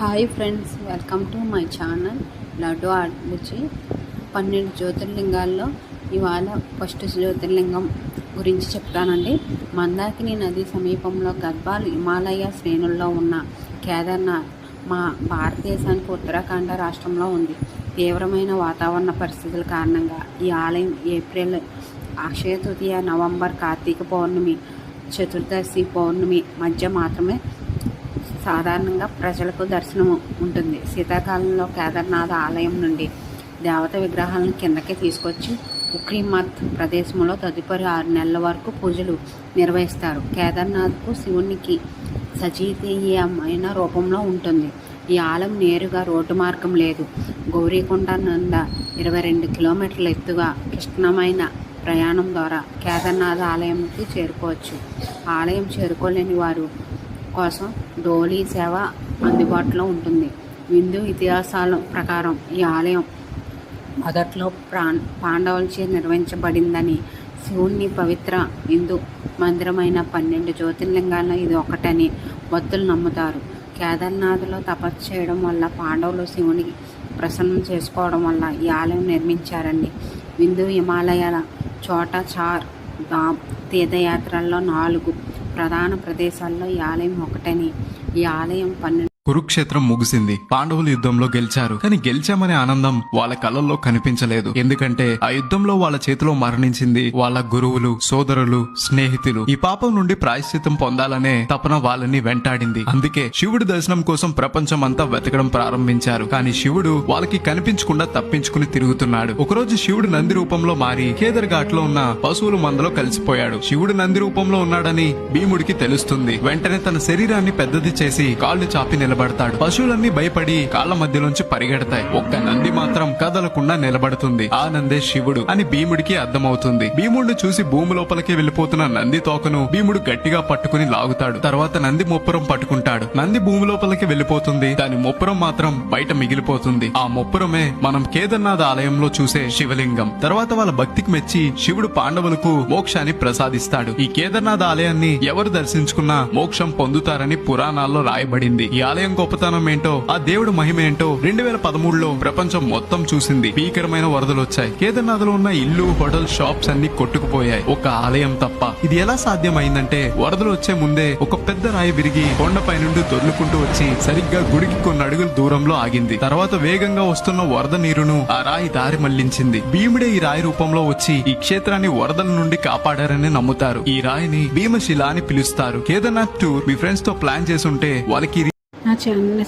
Hi friends welcome to my channel Laddu Archi పన్నెండు జ్యోతిర్లింగాల్లో ఇవాళ ఫస్ట్ జ్యోతిర్లింగం గురించి చెప్తానండి. మందాకిని నది సమీపంలో గద్వాల్ హిమాలయ శ్రేణుల్లో ఉన్న కేదార్నాథ్ మా భారతదేశానికి ఉత్తరాఖండ రాష్ట్రంలో ఉంది. తీవ్రమైన వాతావరణ పరిస్థితుల కారణంగా ఈ ఆలయం ఏప్రిల్ అక్షయ తృతీయ నవంబర్ కార్తీక పౌర్ణమి చతుర్దశి పౌర్ణమి మధ్య మాత్రమే సాధారణంగా ప్రజలకు దర్శనం ఉంటుంది. శీతాకాలంలో కేదార్నాథ్ ఆలయం నుండి దేవత విగ్రహాలను కిందకి తీసుకొచ్చి ఉక్రీమత్ ప్రదేశంలో తదుపరి ఆరు నెలల వరకు పూజలు నిర్వహిస్తారు. కేదార్నాథ్కు శివునికి సజీతీయమైన రూపంలో ఉంటుంది. ఈ ఆలయం నేరుగా రోడ్డు మార్గం లేదు. గౌరీకొండ నంద ఇరవై రెండు కిలోమీటర్ల ఎత్తుగా కృష్ణమైన ప్రయాణం ద్వారా కేదార్నాథ్ ఆలయంకి చేరుకోవచ్చు. ఆలయం చేరుకోలేని వారు కోసం డోలీ సేవ అందుబాటులో ఉంటుంది. హిందూ ఇతిహాసాల ప్రకారం ఈ ఆలయం మొదట్లో ప్రాన్ పాండవులచే నిర్వహించబడిందని శివుణ్ణి పవిత్ర హిందూ మందిరమైన పన్నెండు జ్యోతిర్లింగాల్లో ఇది ఒకటని భక్తులు నమ్ముతారు. కేదార్నాథ్లో తపస్సు చేయడం వల్ల పాండవులు శివుని ప్రసన్నం చేసుకోవడం వల్ల ఈ ఆలయం నిర్మించారండి. హిందూ హిమాలయాల చోట చార్ ధామ్ తీర్థయాత్రల్లో నాలుగు ప్రధాన ప్రదేశాల్లో ఈ ఆలయం ఒకటని. ఈ ఆలయం పన్నెండు కురుక్షేత్రం ముగిసింది. పాండవులు యుద్ధంలో గెలిచారు. కానీ గెలిచామనే ఆనందం వాళ్ళ కళ్ళల్లో కనిపించలేదు. ఎందుకంటే ఆ యుద్ధంలో వాళ్ళ చేతిలో మరణించింది వాళ్ళ గురువులు సోదరులు స్నేహితులు. ఈ పాపం నుండి ప్రాయశ్చిత్తం పొందాలనే తపన వాళ్ళని వెంటాడింది. అందుకే శివుడి దర్శనం కోసం ప్రపంచం అంతా వెతకడం ప్రారంభించారు. కానీ శివుడు వాళ్ళకి కనిపించకుండా తప్పించుకుని తిరుగుతున్నాడు. ఒకరోజు శివుడు నంది రూపంలో మారి కేదర్ ఘాట్లో ఉన్న పశువుల మందలో కలిసిపోయాడు. శివుడు నంది రూపంలో ఉన్నాడని భీముడికి తెలుస్తుంది. వెంటనే తన శరీరాన్ని పెద్దది చేసి కాళ్ళు చాపి నిలబడతాడు. పశువులన్నీ భయపడి కాళ్ళ మధ్యలోంచి పరిగెడతాయి. ఒక్క నంది మాత్రం కదలకుండా నిలబడుతుంది. ఆ నందే శివుడు అని భీముడికి అర్థమవుతుంది. భీముడిని చూసి భూమి లోపలికి వెళ్ళిపోతున్న నంది తోకను భీముడు గట్టిగా పట్టుకుని లాగుతాడు. తర్వాత నంది ముప్పురం పట్టుకుంటాడు. నంది భూమి లోపలికి వెళ్ళిపోతుంది దాని ముప్పురం మాత్రం బయట మిగిలిపోతుంది. ఆ మొప్పురమే మనం కేదర్నాథ్ ఆలయంలో చూసే శివలింగం. తర్వాత వాళ్ళ భక్తికి మెచ్చి శివుడు పాండవులకు మోక్షాన్ని ప్రసాదిస్తాడు. ఈ కేదర్నాథ్ ఆలయాన్ని ఎవరు దర్శించుకున్నా మోక్షం పొందుతారని పురాణాల్లో రాయబడింది. ఈ ఆలయం గొప్పతనం ఏంటో ఆ దేవుడు మహిమ ఏంటో రెండు వేల పదమూడులో ప్రపంచం మొత్తం చూసింది. భీకరమైన వరదలు వచ్చాయి. కేదార్నాథ్లో ఉన్న ఇల్లు హోటల్ షాప్స్ అన్ని కొట్టుకుపోయాయి. ఒక ఆలయం తప్ప ఇది ఎలా సాధ్యమైందంటే వరదలు వచ్చే ముందే ఒక పెద్ద రాయి విరిగి కొండపై నుండి దొర్లుకుంటూ వచ్చి సరిగ్గా గుడికి కొన్ని అడుగుల దూరంలో ఆగింది. తర్వాత వేగంగా వస్తున్న వరద నీరును ఆ రాయి దారి మళ్ళించింది. భీముడే ఈ రాయి రూపంలో వచ్చి ఈ క్షేత్రాన్ని వరదల నుండి కాపాడారని నమ్ముతారు. ఈ రాయిని భీమశిల అని పిలుస్తారు. కేదార్నాథ్ టూర్ మీ ఫ్రెండ్స్తో ప్లాన్ చేసుంటే వాళ్ళకి ఛానల్ని